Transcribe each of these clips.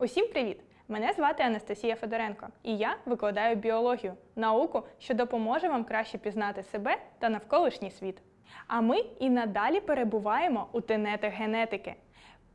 Усім привіт! Мене звати Анастасія Федоренко, і я викладаю біологію, науку, що допоможе вам краще пізнати себе та навколишній світ. А ми і надалі перебуваємо у тенетах генетики.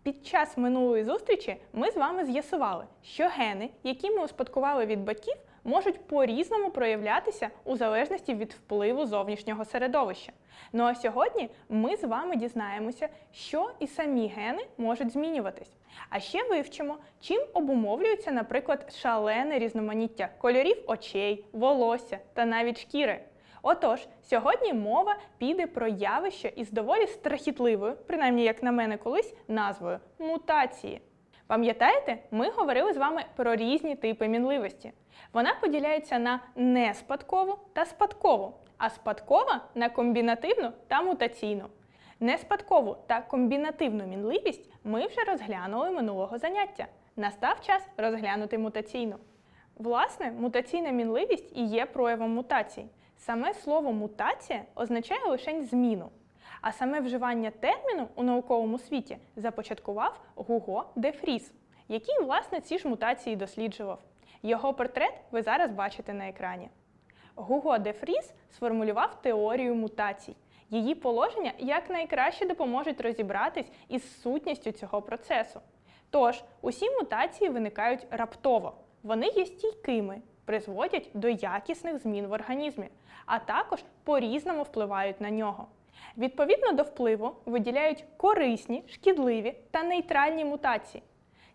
Під час минулої зустрічі ми з вами з'ясували, що гени, які ми успадкували від батьків, можуть по-різному проявлятися у залежності від впливу зовнішнього середовища. Ну а сьогодні ми з вами дізнаємося, що і самі гени можуть змінюватись. А ще вивчимо, чим обумовлюється, наприклад, шалене різноманіття кольорів очей, волосся та навіть шкіри. Отож, сьогодні мова піде про явище із доволі страхітливою, принаймні як на мене колись, назвою мутації. Пам'ятаєте, ми говорили з вами про різні типи мінливості. Вона поділяється на неспадкову та спадкову, а спадкова на комбінативну та мутаційну. Неспадкову та комбінативну мінливість ми вже розглянули минулого заняття. Настав час розглянути мутаційну. Власне, мутаційна мінливість і є проявом мутацій. Саме слово мутація означає лише зміну. А саме вживання терміну у науковому світі започаткував Гуго де Фріс, який, власне, ці ж мутації досліджував. Його портрет ви зараз бачите на екрані. Гуго де Фріс сформулював теорію мутацій. Її положення якнайкраще допоможуть розібратись із сутністю цього процесу. Тож, усі мутації виникають раптово. Вони є стійкими, призводять до якісних змін в організмі, а також по-різному впливають на нього. Відповідно до впливу виділяють корисні, шкідливі та нейтральні мутації.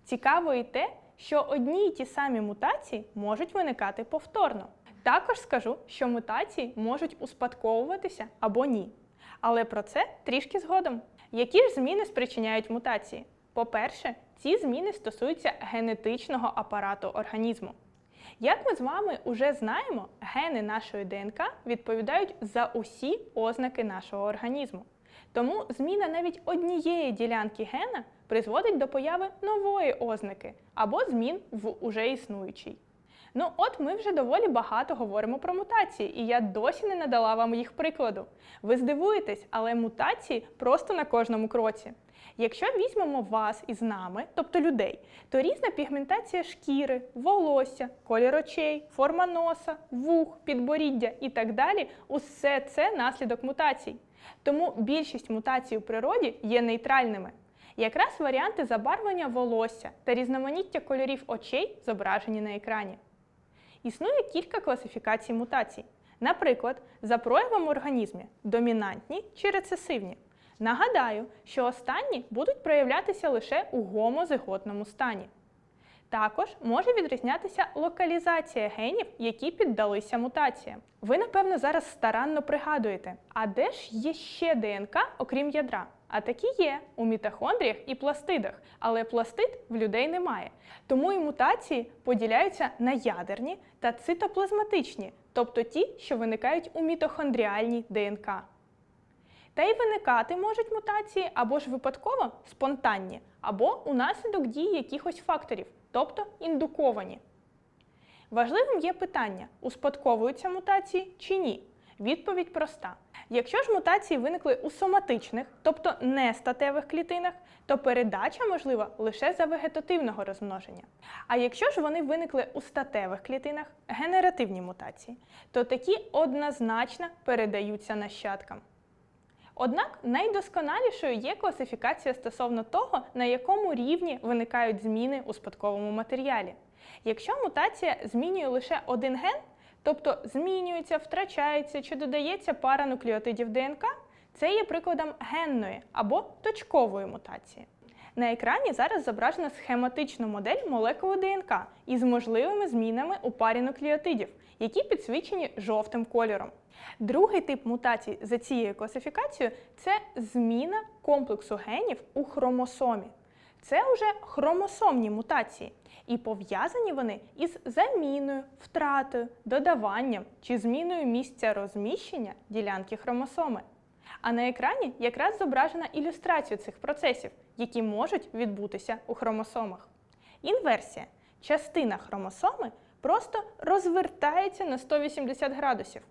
Цікаво і те, що одні й ті самі мутації можуть виникати повторно. Також скажу, що мутації можуть успадковуватися або ні. Але про це трішки згодом. Які ж зміни спричиняють мутації? По-перше, ці зміни стосуються генетичного апарату організму. Як ми з вами вже знаємо, гени нашої ДНК відповідають за усі ознаки нашого організму. Тому зміна навіть однієї ділянки гена призводить до появи нової ознаки або змін в уже існуючій. Ну, от ми вже доволі багато говоримо про мутації, і я досі не надала вам їх прикладу. Ви здивуєтесь, але мутації просто на кожному кроці. Якщо візьмемо вас із нами, тобто людей, то різна пігментація шкіри, волосся, колір очей, форма носа, вух, підборіддя і так далі усе це наслідок мутацій. Тому більшість мутацій у природі є нейтральними. Якраз варіанти забарвлення волосся та різноманіття кольорів очей зображені на екрані. Існує кілька класифікацій мутацій. Наприклад, за проявом в організмі домінантні чи рецесивні. Нагадаю, що останні будуть проявлятися лише у гомозиготному стані. Також може відрізнятися локалізація генів, які піддалися мутаціям. Ви, напевно, зараз старанно пригадуєте, а де ж є ще ДНК, окрім ядра? А такі є у мітохондріях і пластидах, але пластид в людей немає. Тому і мутації поділяються на ядерні та цитоплазматичні, тобто ті, що виникають у мітохондріальній ДНК. Та й виникати можуть мутації або ж випадково спонтанні, або унаслідок дії якихось факторів, тобто індуковані. Важливим є питання, успадковуються мутації чи ні. Відповідь проста. Якщо ж мутації виникли у соматичних, тобто нестатевих клітинах, то передача можлива лише за вегетативного розмноження. А якщо ж вони виникли у статевих клітинах, генеративні мутації, то такі однозначно передаються нащадкам. Однак найдосконалішою є класифікація стосовно того, на якому рівні виникають зміни у спадковому матеріалі. Якщо мутація змінює лише один ген, тобто змінюється, втрачається чи додається пара нуклеотидів ДНК, це є прикладом генної або точкової мутації. На екрані зараз зображена схематична модель молекули ДНК із можливими змінами у парі нуклеотидів, які підсвічені жовтим кольором. Другий тип мутацій за цією класифікацією це зміна комплексу генів у хромосомі. Це вже хромосомні мутації, і пов'язані вони із заміною, втратою, додаванням чи зміною місця розміщення ділянки хромосоми. А на екрані якраз зображена ілюстрація цих процесів, які можуть відбутися у хромосомах. Інверсія частина хромосоми просто розвертається на 180 градусів.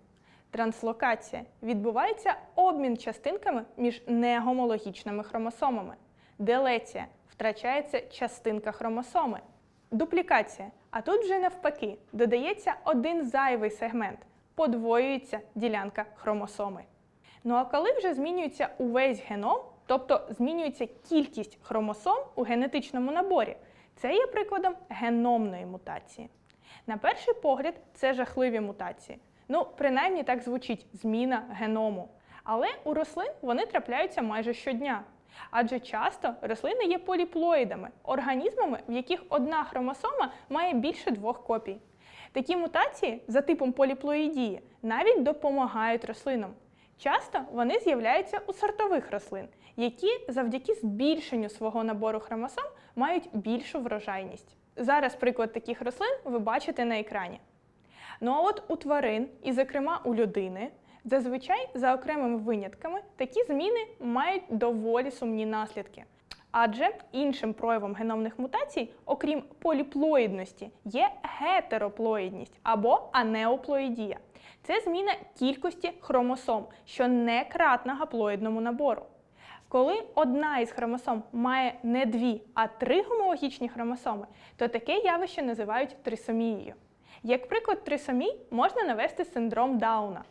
Транслокація відбувається обмін частинками між негомологічними хромосомами. Делеція втрачається частинка хромосоми. Дуплікація. А тут вже навпаки додається один зайвий сегмент, подвоюється ділянка хромосоми. Ну а коли вже змінюється увесь геном, тобто змінюється кількість хромосом у генетичному наборі, це є прикладом геномної мутації. На перший погляд, це жахливі мутації. Ну, принаймні так звучить зміна геному. Але у рослин вони трапляються майже щодня. Адже часто рослини є поліплоїдами, організмами, в яких одна хромосома має більше двох копій. Такі мутації за типом поліплоїдії навіть допомагають рослинам. Часто вони з'являються у сортових рослин, які завдяки збільшенню свого набору хромосом мають більшу врожайність. Зараз приклад таких рослин ви бачите на екрані. Ну а от у тварин, і зокрема у людини, зазвичай за окремими винятками такі зміни мають доволі сумні наслідки. Адже іншим проявом геномних мутацій, окрім поліплоїдності, є гетероплоїдність або анеоплоїдія. Це зміна кількості хромосом, що не кратна гаплоїдному набору. Коли одна із хромосом має не дві, а три гомологічні хромосоми, то таке явище називають трисомією. Як приклад трисомій можна навести синдром Дауна.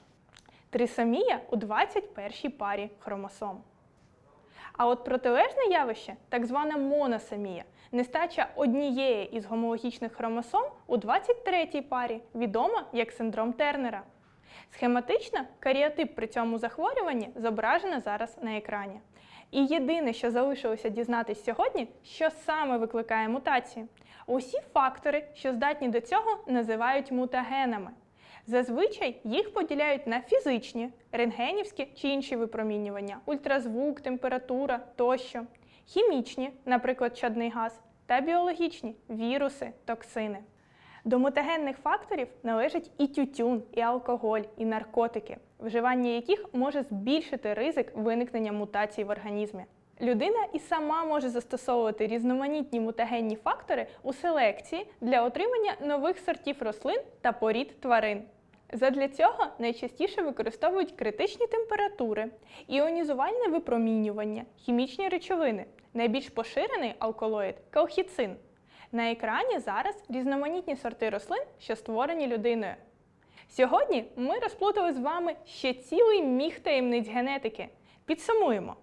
Трисомія у 21 й парі хромосом. А от протилежне явище, так звана моносомія, нестача однієї із гомологічних хромосом у 23-й парі, відома як синдром Тернера. Схематично каріотип при цьому захворюванні зображено зараз на екрані. І єдине, що залишилося дізнатись сьогодні, що саме викликає мутації. Усі фактори, що здатні до цього, називають мутагенами. Зазвичай їх поділяють на фізичні, рентгенівські чи інші випромінювання, ультразвук, температура тощо, хімічні, наприклад, чадний газ, та біологічні віруси, токсини. До мутагенних факторів належать і тютюн, і алкоголь, і наркотики, вживання яких може збільшити ризик виникнення мутацій в організмі. Людина і сама може застосовувати різноманітні мутагенні фактори у селекції для отримання нових сортів рослин та порід тварин. Задля цього найчастіше використовують критичні температури, іонізувальне випромінювання, хімічні речовини. Найбільш поширений алкалоїд колхіцин. На екрані зараз різноманітні сорти рослин, що створені людиною. Сьогодні ми розплутали з вами ще цілий міг таємниць генетики. Підсумуємо,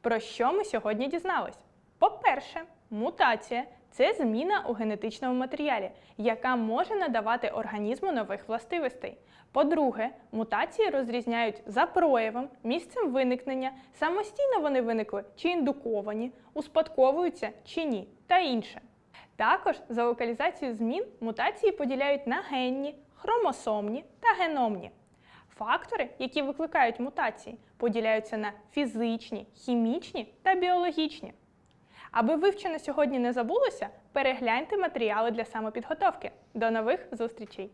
про що ми сьогодні дізнались. По-перше, мутація це зміна у генетичному матеріалі, яка може надавати організму нових властивостей. По-друге, мутації розрізняють за проявом, місцем виникнення, самостійно вони виникли чи індуковані, успадковуються чи ні, та інше. Також за локалізацією змін мутації поділяють на генні, хромосомні та геномні. Фактори, які викликають мутації, поділяються на фізичні, хімічні та біологічні. Аби вивчене сьогодні не забулося, перегляньте матеріали для самопідготовки. До нових зустрічей!